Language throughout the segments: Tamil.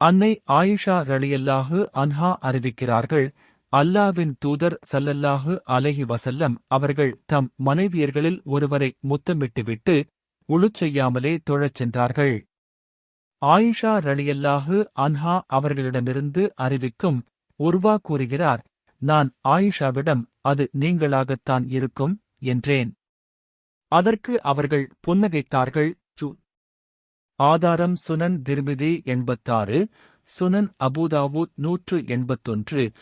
அன்னை ஆயிஷா ரலியல்லாஹு அன்ஹா அறிவிக்கிறார்கள் அல்லாவின் தூதர் சல்லல்லாஹு அலஹி வசல்லம் அவர்கள் தம் மனைவியர்களில் ஒருவரை முத்தமிட்டுவிட்டு உளுச் செய்யாமலே தொழச் சென்றார்கள். ஆயிஷா ரலியல்லாஹு அன்ஹா அவர்களிடமிருந்து அறிவிக்கும் உர்வா கூறுகிறார் நான் ஆயிஷாவிடம் அது நீங்களாகத்தான் இருக்கும் என்றேன். அதற்கு அவர்கள் புன்னகைத்தார்கள் ஆதாரம் சுனன் திருமிதி எண்பத்தாறு சுனன் அபுதாவூத் நூற்று எண்பத்தொன்று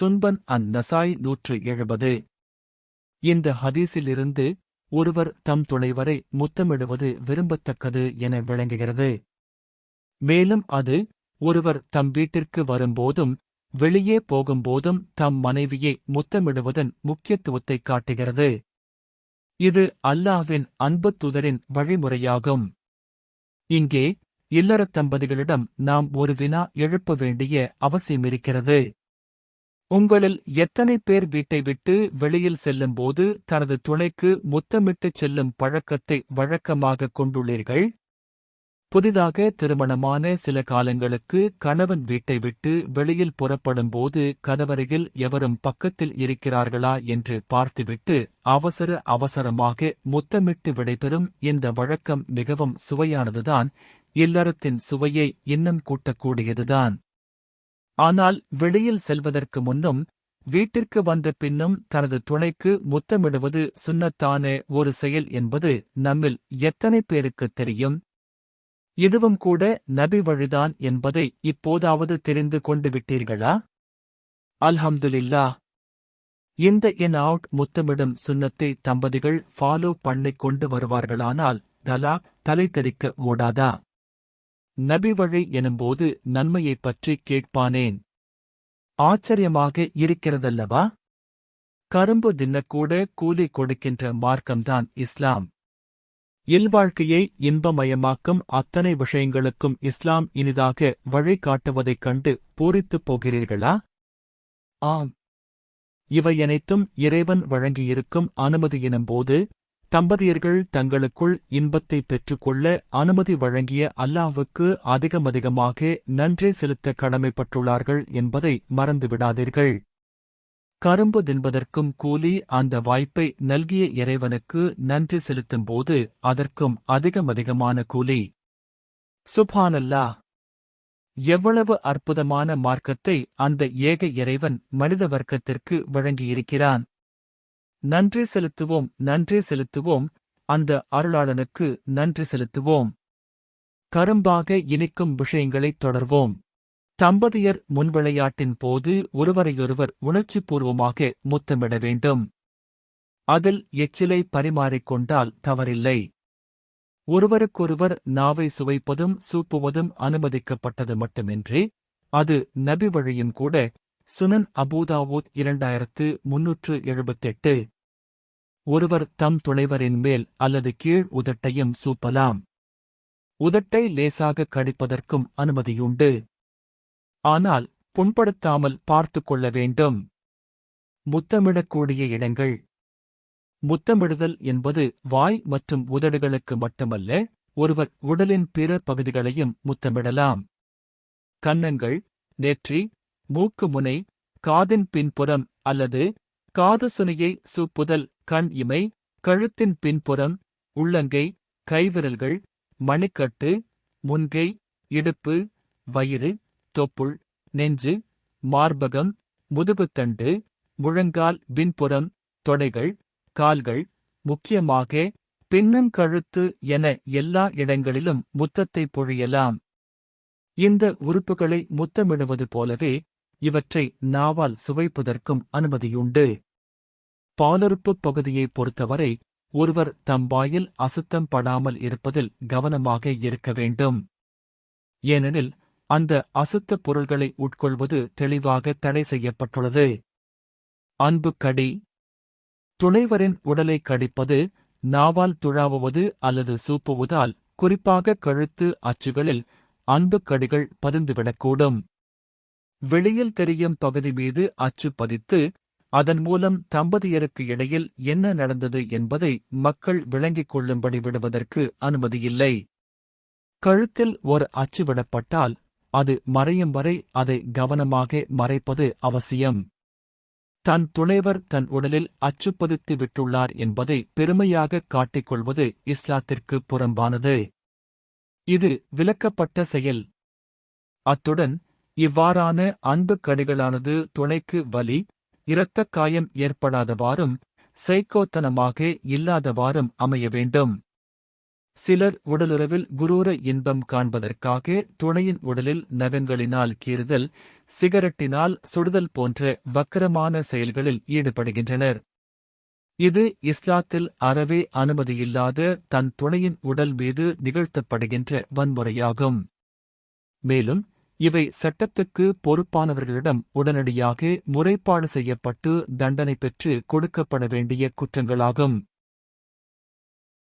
சுன்பன் அன் நசாய் நூற்று எழுபது. இந்த ஹதீஸிலிருந்து ஒருவர் தம் துணைவரை முத்தமிடுவது விரும்பத்தக்கது என விளங்குகிறது. மேலும் அது ஒருவர் தம் வீட்டிற்கு வரும்போதும் வெளியே போகும்போதும் தம் மனைவியை முத்தமிடுவதன் முக்கியத்துவத்தைக் காட்டுகிறது. இது அல்லாஹ்வின் அன்புத் துதரின் வழிமுறையாகும். இங்கே இல்லறத் தம்பதிகளிடம் நாம் ஒரு வினா எழுப்ப வேண்டிய அவசியமிருக்கிறது. உங்களில் எத்தனை பேர் வீட்டை விட்டு வெளியில் செல்லும்போது தனது துணைக்கு முத்தமிட்டுச் செல்லும் பழக்கத்தை வழக்கமாகக் கொண்டுள்ளீர்கள்? புதிதாக திருமணமான சில காலங்களுக்கு கணவன் வீட்டை விட்டு வெளியில் புறப்படும்போது கதவருகில் எவரும் பக்கத்தில் இருக்கிறார்களா என்று பார்த்துவிட்டு அவசர அவசரமாக முத்தமிட்டு விடைபெறும் இந்த வழக்கம் மிகவும் சுவையானதுதான் இல்லறத்தின் சுவையை இன்னும் கூட்டக்கூடியதுதான். ஆனால் வெளியில் செல்வதற்கு முன்னும் வீட்டிற்கு வந்த பின்னும் தனது துணைக்கு முத்தமிடுவது சுண்ணத்தான ஒரு செயல் என்பது நம்மில் எத்தனை பேருக்குத் தெரியும்? இதுவும் கூட நபி வழிதான் என்பதை இப்போதாவது தெரிந்து கொண்டு விட்டீர்களா? அல்ஹம்துலில்லா இந்த இன் அவுட் முத்தமிடும் சுன்னத்தை தம்பதிகள் ஃபாலோ பண்ணிக் கொண்டு வருவார்களானால் தலாக் தலை தெரிக்க ஓடாதா? நபி வழி எனும்போது நன்மையைப் பற்றி கேட்பானேன். ஆச்சரியமாக இருக்கிறதல்லவா? கரும்பு தின்னக்கூட கூலி கொடுக்கின்ற மார்க்கம்தான் இஸ்லாம். இல்வாழ்க்கையை இன்பமயமாக்கும் அத்தனை விஷயங்களுக்கும் இஸ்லாம் இனிதாக வழி காட்டுவதைக் கண்டு பூரித்துப் போகிறீர்களா? ஆம். இவையனைத்தும் இறைவன் வழங்கியிருக்கும் அனுமதியினும்போது தம்பதியர்கள் தங்களுக்குள் இன்பத்தை பெற்றுக்கொள்ள அனுமதி வழங்கிய அல்லாவுக்கு அதிகமதிகமாக நன்றி செலுத்த கடமைப்பட்டுள்ளார்கள் என்பதை மறந்துவிடாதீர்கள். கரும்பு தின்பதற்கும் கூலி அந்த வாய்ப்பை நல்கிய இறைவனுக்கு நன்றி செலுத்தும்போது அதற்கும் அதிகமதிகமான கூலி. சுபானல்லா. எவ்வளவு அற்புதமான மார்க்கத்தை அந்த ஏக இறைவன் மனித வர்க்கத்திற்கு வழங்கியிருக்கிறான். நன்றி செலுத்துவோம் நன்றி செலுத்துவோம் அந்த அருளாளனுக்கு நன்றி செலுத்துவோம். கரும்பாக இனிக்கும் விஷயங்களைத் தொடர்வோம். தம்பதியர் முன்விளையாட்டின் போது ஒருவரையொருவர் உணர்ச்சிபூர்வமாக முத்தமிட வேண்டும். அதில் எச்சிலை பரிமாறிக்கொண்டால் தவறில்லை. ஒருவருக்கொருவர் நாவை சுவைப்பதும் சூப்புவதும் அனுமதிக்கப்பட்டது மட்டுமின்றி அது நபி வழியும் கூட சுனன் அபூதாவூத் இரண்டாயிரத்து முன்னூற்று எழுபத்தெட்டு. ஒருவர் தம் துணைவரின் மேல் அல்லது கீழ் உதட்டையும் சூப்பலாம். உதட்டை லேசாக கடிப்பதற்கும் அனுமதியுண்டு. ஆனால் புண்படுத்தாமல் பார்த்து கொள்ள வேண்டும். முத்தமிடக்கூடிய இடங்கள். முத்தமிடுதல் என்பது வாய் மற்றும் உதடுகளுக்கு மட்டுமல்ல ஒருவர் உடலின் பிற பகுதிகளையும் முத்தமிடலாம். கன்னங்கள் நெற்றி மூக்கு முனை காதின் பின்புறம் அல்லது காது சுனையை சூப்புதல் கண் இமை கழுத்தின் பின்புறம் உள்ளங்கை கைவிரல்கள் மணிக்கட்டு முன்கை இடுப்பு வயிறு தொப்புள் நெஞ்சு மார்பகம் முதுகுத்தண்டு முழங்கால் பின்புறம் தொடைகள் கால்கள் முக்கியமாக பின்னங்கழுத்து என எல்லா இடங்களிலும் முத்தத்தை பொழியலாம். இந்த உறுப்புகளை முத்தமிடுவது போலவே இவற்றை நாவால் சுவைப்பதற்கும் அனுமதியுண்டு. பாலுறுப்புப் பகுதியைப் பொறுத்தவரை ஒருவர் தம் வாயில் அசுத்தம் படாமல் இருப்பதில் கவனமாக இருக்க வேண்டும். ஏனெனில் அந்த அசுத்த பொருள்களை உட்கொள்வது தெளிவாக தடை செய்யப்பட்டுள்ளது. அன்பு கடி. துணைவரின் உடலை கடிப்பது நாவால் துழாவுவது அல்லது சூப்புவதால் குறிப்பாக கழுத்து அச்சுகளில் அன்பு கடிகள் பதிந்துவிடக்கூடும். வெளியில் தெரியும் பகுதி மீது அச்சு பதித்து அதன் மூலம் தம்பதியருக்கு இடையில் என்ன நடந்தது என்பதை மக்கள் விளங்கிக் கொள்ளும்படி விடுவதற்கு அனுமதியில்லை. கழுத்தில் ஒரு அச்சு விடப்பட்டால் அது மறையும் வரை அதை கவனமாக மறைப்பது அவசியம். தன் துணைவர் தன் உடலில் அச்சுப்பதித்து விட்டுள்ளார் என்பதை பெருமையாக காட்டிக்கொள்வது இஸ்லாத்திற்கு புறம்பானது. இது விலக்கப்பட்ட செயல். அத்துடன் இவ்வாறான அன்பு கடிகளானது துணைக்கு வலி இரத்தக் காயம் ஏற்படாதவாறும் சைக்கோத்தனமாக இல்லாதவாறும் அமைய வேண்டும். சிலர் உடலுறவில் குரூர இன்பம் காண்பதற்காக துணையின் உடலில் நகங்களினால் கீறுதல் சிகரெட்டினால் சுடுதல் போன்ற வக்கரமான செயல்களில் ஈடுபடுகின்றனர். இது இஸ்லாத்தில் அறவே அனுமதியில்லாத தன் துணையின் உடல் மீது நிகழ்த்தப்படுகின்ற வன்முறையாகும். மேலும் இவை சட்டத்துக்கு பொறுப்பானவர்களிடம் உடனடியாக முறைப்பாடு செய்யப்பட்டு தண்டனை பெற்று கொடுக்கப்பட வேண்டிய குற்றங்களாகும்.